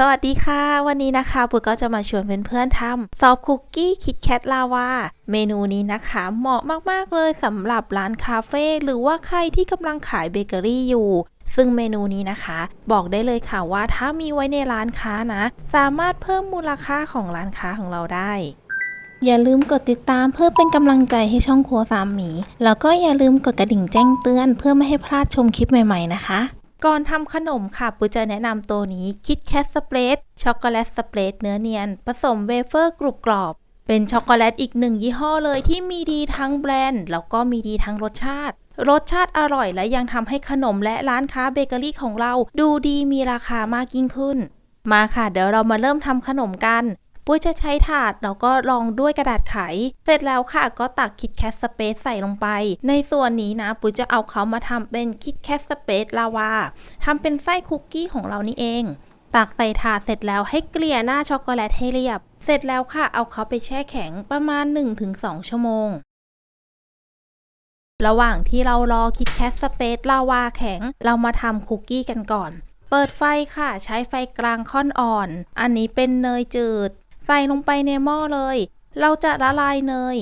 สวัสดีค่ะ วันนี้นะคะปุ๋ยก็จะมาชวนเพื่อนๆทำซอฟคุกกี้คิดแคทลาวาเมนูนี้นะคะเหมาะมากๆเลยสำหรับร้านคาเฟ่หรือว่าใครที่กำลังขายเบเกอรี่อยู่ ซึ่งเมนูนี้นะคะ บอกได้เลยค่ะว่าถ้ามีไว้ในร้านค้านะ สามารถเพิ่มมูลค่าของร้านค้าของเราได้อย่าลืมกดติดตามเพื่อเป็นกำลังใจให้ช่องครัวสามหมี แล้วก็อย่าลืมกดกระดิ่งแจ้งเตือนเพื่อไม่ให้พลาดชมคลิปใหม่ๆนะคะ ก่อนทำขนมค่ะปุยจะแนะนำตัวนี้คิดแคทสเปรดช็อกโกแลตสเปรดเนื้อเนียน ผสมเวเฟอร์กรุบกรอบ เป็นช็อกโกแลตอีกหนึ่งยี่ห้อเลยที่มีดีทั้งแบรนด์ แล้วก็มีดีทั้งรสชาติ รสชาติอร่อยและยังทำให้ขนมและร้านค้าเบเกอรี่ของเรา ดูดีมีราคามากยิ่งขึ้น มาค่ะ เดี๋ยวเรามาเริ่มทำขนมกัน ปุ้ยจะใช้ถาดแล้วก็รองด้วยกระดาษไข เสร็จแล้วค่ะก็ตักคิดแคทสเปซใส่ลงไป ในส่วนนี้นะปุ้ยจะเอาเขามาทำเป็นคิดแคทสเปซลาวาทำเป็นไส้คุกกี้ของเรานี่เอง ตักใส่ถาดเสร็จแล้วให้เกลี่ยหน้าช็อกโกแลตให้เรียบ เสร็จแล้วค่ะเอาเขาไปแช่แข็งประมาณ 1-2 ชั่วโมงระหว่างที่เรารอคิดแคทสเปซลาวาแข็ง เรามาทำคุกกี้กันก่อน เปิดไฟค่ะ ใช้ไฟกลางค่อนอ่อน อันนี้เป็นเนยจืด ใส่ลงไปในหม้อเลย เราจะละลายเนย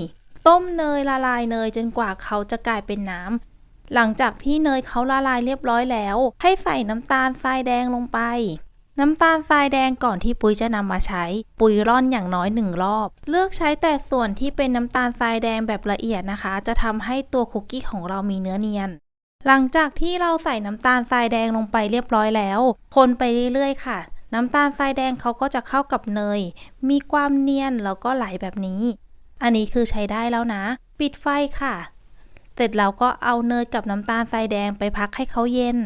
ต้มเนยละลายเนยจนกว่าเขาจะกลายเป็นน้ำ หลังจากที่เนยเขาละลายเรียบร้อยแล้ว ให้ใส่น้ำตาลทรายแดงลงไป น้ำตาลทรายแดงก่อนที่ปุ้ยจะนำมาใช้ ปุ้ยร่อนอย่างน้อยหนึ่งรอบ เลือกใช้แต่ส่วนที่เป็นน้ำตาลทรายแดงแบบละเอียดนะคะ จะทำให้ตัวคุกกี้ของเรามีเนื้อเนียนหลังจากที่เราใส่น้ำตาลทรายแดงลงไปเรียบร้อยแล้ว คนไปเรื่อยๆ ค่ะ น้ำตาลทรายแดงเขาก็จะเข้ากับเนย มีความเนียนแล้วก็ไหลแบบนี้ อันนี้คือใช้ได้แล้วนะ ปิดไฟค่ะ เสร็จแล้วก็เอาเนยกับน้ำตาลทรายแดงไปพักให้เขาเย็น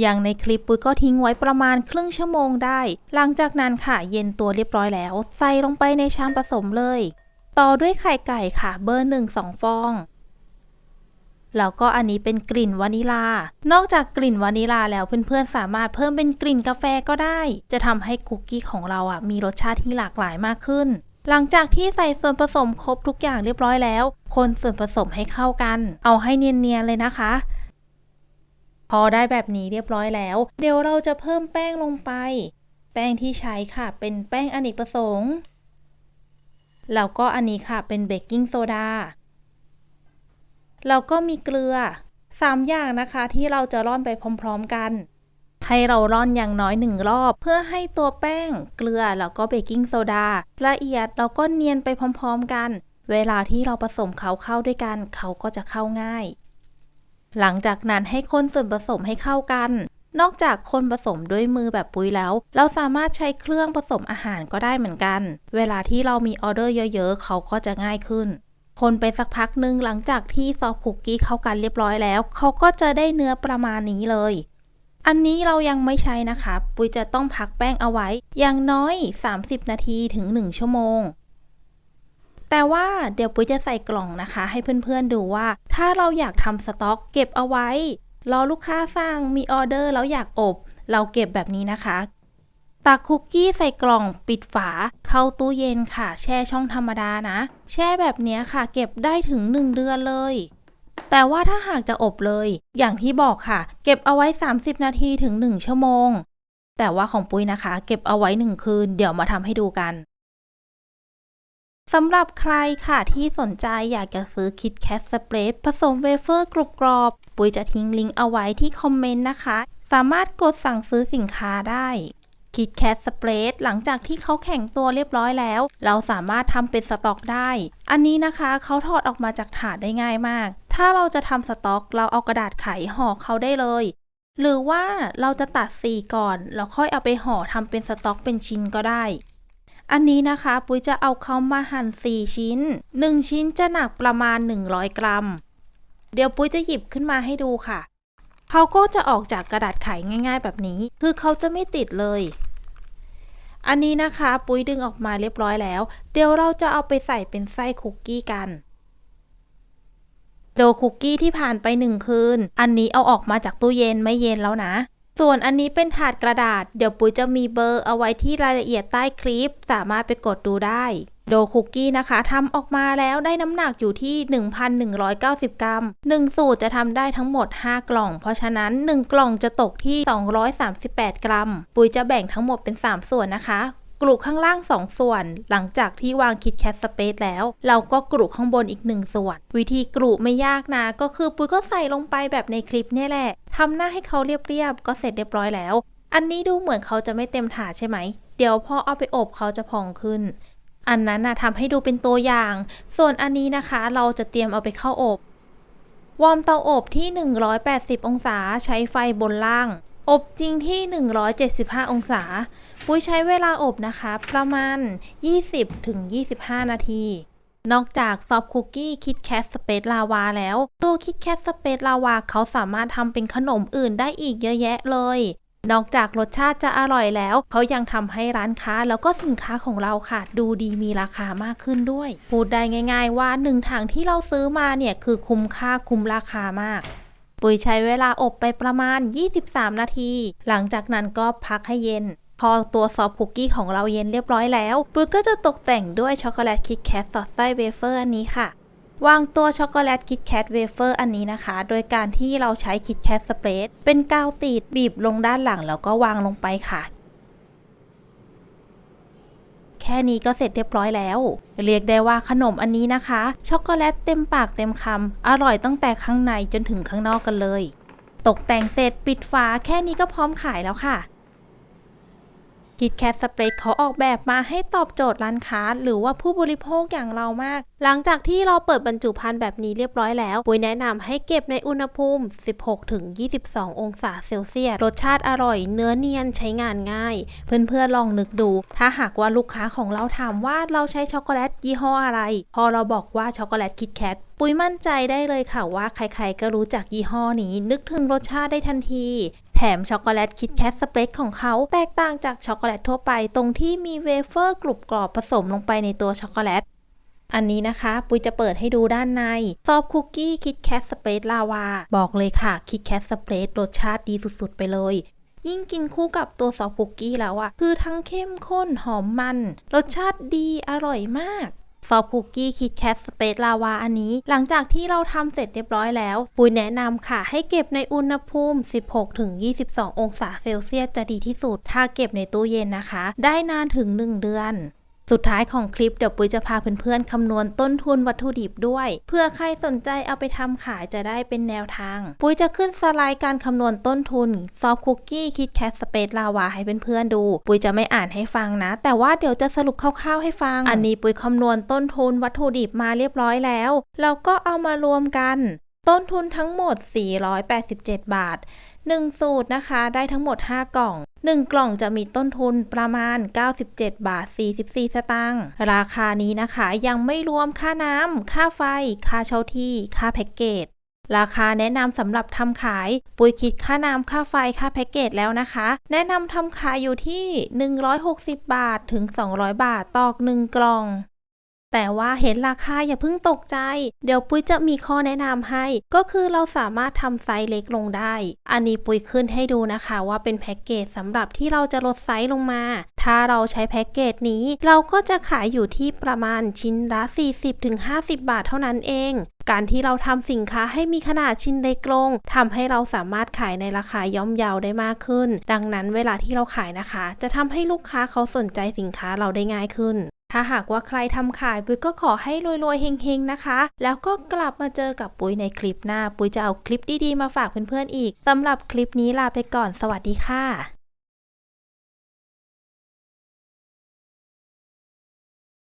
อย่างในคลิปปุ้ยก็ทิ้งไว้ประมาณครึ่งชั่วโมงได้ หลังจากนั้นค่ะ เย็นตัวเรียบร้อยแล้ว ใส่ลงไปในชามผสมเลย ต่อด้วยไข่ไก่ค่ะ เบอร์หนึ่งสองฟอง แล้วก็อันนี้เป็นกลิ่นวานิลานอกจากกลิ่นวานิลาแล้วเพื่อนๆสามารถเพิ่มเป็นกลิ่นกาแฟก็ได้ จะทำให้คุกกี้ของเราอะมีรสชาติที่หลากหลายมากขึ้น หลังจากที่ใส่ส่วนผสมครบทุกอย่างเรียบร้อยแล้ว คนส่วนผสมให้เข้ากัน เอาให้เนียนๆเลยนะคะพอได้แบบนี้เรียบร้อยแล้ว เดี๋ยวเราจะเพิ่มแป้งลงไป แป้งที่ใช้ค่ะเป็นแป้งอเนกประสงค์ แล้วก็อันนี้ค่ะเป็นเบกกิ้งโซดา แล้วก็มีเกลือ 3 อย่างนะคะที่เราจะร่อนไปพร้อมๆกัน ให้เราร่อนอย่างน้อยหนึ่งรอบ เพื่อให้ตัวแป้ง เกลือแล้วก็เบกกิ้งโซดาละเอียดแล้วก็เนียนไปพร้อมๆกัน เวลาที่เราผสมเขาเข้าด้วยกันเขาก็จะเข้าง่าย หลังจากนั้นให้คนส่วนผสมให้เข้ากันนอกจากคนผสมด้วยมือแบบปุ้ยแล้ว เราสามารถใช้เครื่องผสมอาหารก็ได้เหมือนกัน เวลาที่เรามีออเดอร์เยอะ ๆ เขาก็จะง่ายขึ้น คนไปสักพักหนึ่งหลังจากที่ซอฟคุกกี้เข้ากันเรียบร้อยแล้ว เขาก็จะได้เนื้อประมาณนี้เลย อันนี้เรายังไม่ใช้นะคะ ปุ้ยจะต้องพักแป้งเอาไว้ อย่างน้อย 30 นาทีถึง 1 ชั่วโมง แต่ว่าเดี๋ยวปุ้ยจะใส่กล่องนะคะ ให้เพื่อนๆดูว่า ถ้าเราอยากทำสต็อกเก็บเอาไว้รอลูกค้าสั่งมีออเดอร์แล้วอยากอบ เราเก็บแบบนี้นะคะ ตักคุกกี้ใส่กล่องปิดฝา เข้าตู้เย็นค่ะ แช่ช่องธรรมดานะ แช่แบบนี้ค่ะ เก็บได้ถึง 1 เดือนเลย แต่ว่าถ้าหากจะอบเลย อย่างที่บอกค่ะ เก็บเอาไว้ 30 นาทีถึง 1 ชั่วโมง แต่ว่าของปุ้ยนะคะ เก็บเอาไว้ 1 คืน เดี๋ยวมาทำให้ดูกันสำหรับใครค่ะที่สนใจอยากจะซื้อคิดแคทสเปรดผสมเวเฟอร์กรุบกรอบ ปุ้ยจะทิ้งลิงก์เอาไว้ที่คอมเมนต์นะคะ สามารถกดสั่งซื้อสินค้าได้ คิดแคทสเปรดหลังจากที่เขาแข็งตัวเรียบร้อยแล้ว เราสามารถทำเป็นสต็อกได้ อันนี้นะคะเขาถอดออกมาจากถาดได้ง่ายมาก ถ้าเราจะทำสต็อก เราเอากระดาษไขห่อเขาได้เลย หรือว่าเราจะตัดสีก่อนแล้วค่อยเอาไปห่อทำเป็นสต็อกเป็นชิ้นก็ได้อันนี้นะคะปุ้ยจะเอาเขามาหั่น 4 ชิ้น 1 ชิ้นจะหนักประมาณ 100 กรัม เดี๋ยวปุ้ยจะหยิบขึ้นมาให้ดูค่ะ เขาก็จะออกจากกระดาษไขง่าย ๆ แบบนี้ คือเขาจะไม่ติดเลย อันนี้นะคะปุ้ยดึงออกมาเรียบร้อยแล้ว เดี๋ยวเราจะเอาไปใส่เป็นไส้คุกกี้กันโดคุกกี้ที่ผ่านไปหนึ่งคืน อันนี้เอาออกมาจากตู้เย็นไม่เย็นแล้วนะ ส่วนอันนี้เป็นถาดกระดาษ เดี๋ยวปุ้ยจะมีเบอร์เอาไว้ที่รายละเอียดใต้คลิป สามารถไปกดดูได้ โดคุกกี้นะคะทำออกมาแล้วได้น้ำหนักอยู่ที่ 1,190 กรัม 1 สูตรจะทำได้ทั้งหมด 5 กล่อง เพราะฉะนั้น 1 กล่องจะตกที่ 238 กรัม ปุ๋ยจะแบ่งทั้งหมดเป็น 3 ส่วนนะคะกรุข้างล่าง 2 ส่วน หลังจากที่วางคิดแคทสเปซแล้ว เราก็กรุข้างบนอีก 1 ส่วน วิธีกรุไม่ยากนะ ก็คือปุ๋ยก็ใส่ลงไปแบบในคลิปนี่แหละทำหน้าให้เขาเรียบๆก็เสร็จเรียบร้อยแล้ว อันนี้ดูเหมือนเขาจะไม่เต็มถาดใช่ไหม เดี๋ยวพอเอาไปอบเขาจะพองขึ้น อันนั้นนะทำให้ดูเป็นตัวอย่าง ส่วนอันนี้นะคะ เราจะเตรียมเอาไปเข้าอบ วอร์มเตาอบที่ 180 องศาใช้ไฟบนล่าง อบจริงที่ 175 องศา ปุ้ยใช้เวลาอบนะคะ ประมาณ 20-25 นาทีนอกจากซอฟคุกกี้คิดแคทสเปซลาวาแล้ว ตัวคิดแคทสเปซลาวาเขาสามารถทำเป็นขนมอื่นได้อีกเยอะแยะเลย นอกจากรสชาติจะอร่อยแล้ว เขายังทำให้ร้านค้าแล้วก็สินค้าของเราค่ะ ดูดีมีราคามากขึ้นด้วย พูดได้ง่าย ๆ ว่าหนึ่งถังที่เราซื้อมาเนี่ยคือคุ้มค่าคุ้มราคามากปุ๋ยใช้เวลาอบไปประมาณ 23 นาที หลังจากนั้นก็พักให้เย็น พอตัวซอฟคุกกี้ของเราเย็นเรียบร้อยแล้ว ปุ๋ยก็จะตกแต่งด้วยช็อกโกแลตคิดแคทสอดไส้เวเฟอร์อันนี้ค่ะ วางตัวช็อกโกแลตคิดแคทเวเฟอร์อันนี้นะคะ โดยการที่เราใช้คิดแคทสเปรดเป็นกาวติดบีบลงด้านหลังแล้วก็วางลงไปค่ะ แค่นี้ก็เสร็จเรียบร้อยแล้ว เรียกได้ว่าขนมอันนี้นะคะ ช็อกโกแลตเต็มปากเต็มคำอร่อยตั้งแต่ข้างในจนถึงข้างนอกกันเลย ตกแต่งเสร็จปิดฝาแค่นี้ก็พร้อมขายแล้วค่ะ คิดแคทสเปรดเขาออกแบบมาให้ตอบโจทย์ร้านค้า หรือว่าผู้บริโภคอย่างเรามาก หลังจากที่เราเปิดบรรจุภัณฑ์แบบนี้เรียบร้อยแล้วปุ้ยแนะนำให้เก็บในอุณหภูมิ 16-22 องศาเซลเซียสรสชาติอร่อยเนื้อเนียนใช้งานง่าย เพื่อนๆลองนึกดู ถ้าหากว่าลูกค้าของเราถามว่าเราใช้ช็อกโกแลตยี่ห้ออะไร พอเราบอกว่าช็อกโกแลตคิดแคทปุ้ยมั่นใจได้เลยค่ะว่าใครๆก็รู้จักยี่ห้อนี้ นึกถึงรสชาติได้ทันที แถมช็อกโกแลตคิดแคทสเปรดของเขาแตกต่างจากช็อกโกแลตทั่วไปตรงที่มีเวเฟอร์กรุบกรอบผสมลงไปในตัวช็อกโกแลตอันนี้นะคะปุ้ยจะเปิดให้ดูด้านใน ซอฟคุกกี้คิดแคทสเปรดลาวา บอกเลยค่ะคิดแคทสเปรดรสชาติดีสุดๆ ไปเลย ยิ่งกินคู่กับตัวซอฟคุกกี้แล้วอะคือทั้งเข้มข้นหอมมัน รสชาติดีอร่อยมาก ซอฟคุกกี้คิดแคทสเปซลาวาอันนี้ หลังจากที่เราทำเสร็จเรียบร้อยแล้ว ปุยแนะนำค่ะ ให้เก็บในอุณหภูมิ 16-22 องศาเซลเซียสจะดีที่สุด ถ้าเก็บในตู้เย็นนะคะ ได้นานถึง 1 เดือน สุดท้ายของคลิปเดี๋ยวปุ้ยจะพาเพื่อนๆคำนวณต้นทุนวัตถุดิบด้วย เพื่อใครสนใจเอาไปทำขายจะได้เป็นแนวทาง ปุ้ยจะขึ้นสไลด์การคำนวณต้นทุนซอฟคุกกี้คิดแคทสเปซลาวาให้เพื่อนๆดู ปุ้ยจะไม่อ่านให้ฟังนะ แต่ว่าเดี๋ยวจะสรุปคร่าวๆให้ฟัง อันนี้ปุ้ยคำนวณต้นทุนวัตถุดิบมาเรียบร้อยแล้ว เราก็เอามารวมกัน ต้นทุนทั้งหมด 487 บาท 1 สูตรนะคะ ได้ทั้งหมด 5 กล่อง 1 กล่องจะมีต้นทุนประมาณ 97 บาท 44 สตางค์ ราคานี้นะคะ ยังไม่รวมค่าน้ำ ค่าไฟ ค่าเช่าที่ ค่าแพ็กเกจ ราคาแนะนำสำหรับทำขาย ปุยคิดค่าน้ำค่าไฟ ค่าแพ็กเกจแล้วนะคะ แนะนำทำขายอยู่ที่ 160 บาท ถึง 200 บาท ต่อ1กล่อง แต่ว่าเห็นราคาอย่าเพิ่งตกใจ เดี๋ยวปุ้ยจะมีข้อแนะนำให้ ก็คือเราสามารถทำไซส์เล็กลงได้ อันนี้ปุ้ยขึ้นให้ดูนะคะว่าเป็นแพ็กเกจสำหรับที่เราจะลดไซส์ลงมา ถ้าเราใช้แพ็กเกจนี้ เราก็จะขายอยู่ที่ประมาณชิ้นละ 40-50 บาทเท่านั้นเองการที่เราทำสินค้าให้มีขนาดชิ้นเล็กลงทำให้เราสามารถขายในราคาย่อมเยาได้มากขึ้น ดังนั้นเวลาที่เราขายนะคะ จะทำให้ลูกค้าเขาสนใจสินค้าเราได้ง่ายขึ้น ถ้าหากว่าใครทำขายปุ้ยก็ขอให้รวยๆเฮงๆนะคะ แล้วก็กลับมาเจอกับปุ้ยในคลิปหน้า ปุ้ยจะเอาคลิปดีๆมาฝากเพื่อนๆอีกสำหรับคลิปนี้ลาไปก่อนสวัสดีค่ะ